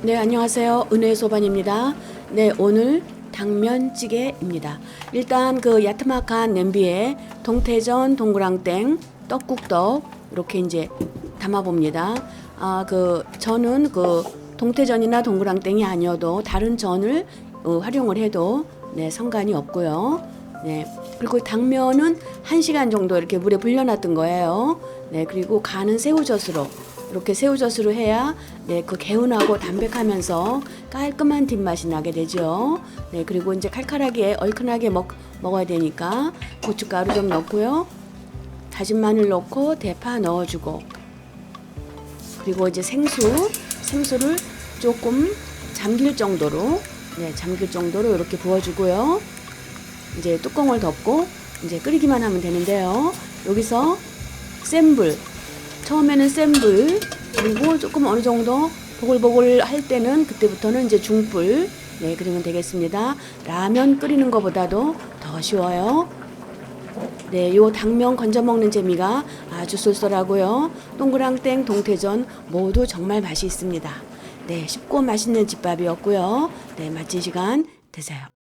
네, 안녕하세요. 은혜 소반입니다. 네, 오늘 당면찌개입니다. 일단 그 야트막한 냄비에 동태전, 동그랑땡, 떡국떡 이렇게 이제 담아 봅니다. 아, 그 저는 그 동태전이나 동그랑땡이 아니어도 다른 전을 어, 활용을 해도 네, 상관이 없고요. 네. 그리고 당면은 1시간 정도 이렇게 물에 불려놨던 거예요. 네, 그리고 간은 새우젓으로 이렇게 새우젓으로 해야 네, 그 개운하고 담백하면서 깔끔한 뒷맛이 나게 되죠. 네, 그리고 이제 칼칼하게 얼큰하게 먹, 먹어야 되니까 고춧가루 좀 넣고요. 다진 마늘 넣고 대파 넣어주고 그리고 이제 생수 생수를 조금 잠길 정도로 네, 잠길 정도로 이렇게 부어주고요. 이제 뚜껑을 덮고 이제 끓이기만 하면 되는데요. 여기서 센 불, 처음에는 센 불, 그리고 조금 어느 정도 보글보글 할 때는 그때부터는 이제 중불, 네, 그러면 되겠습니다. 라면 끓이는 것보다도 더 쉬워요. 네, 요 당면 건져 먹는 재미가 아주 쏠쏠하고요. 동그랑땡, 동태전 모두 정말 맛이 있습니다. 네, 쉽고 맛있는 집밥이었고요. 네, 맛진 시간 되세요.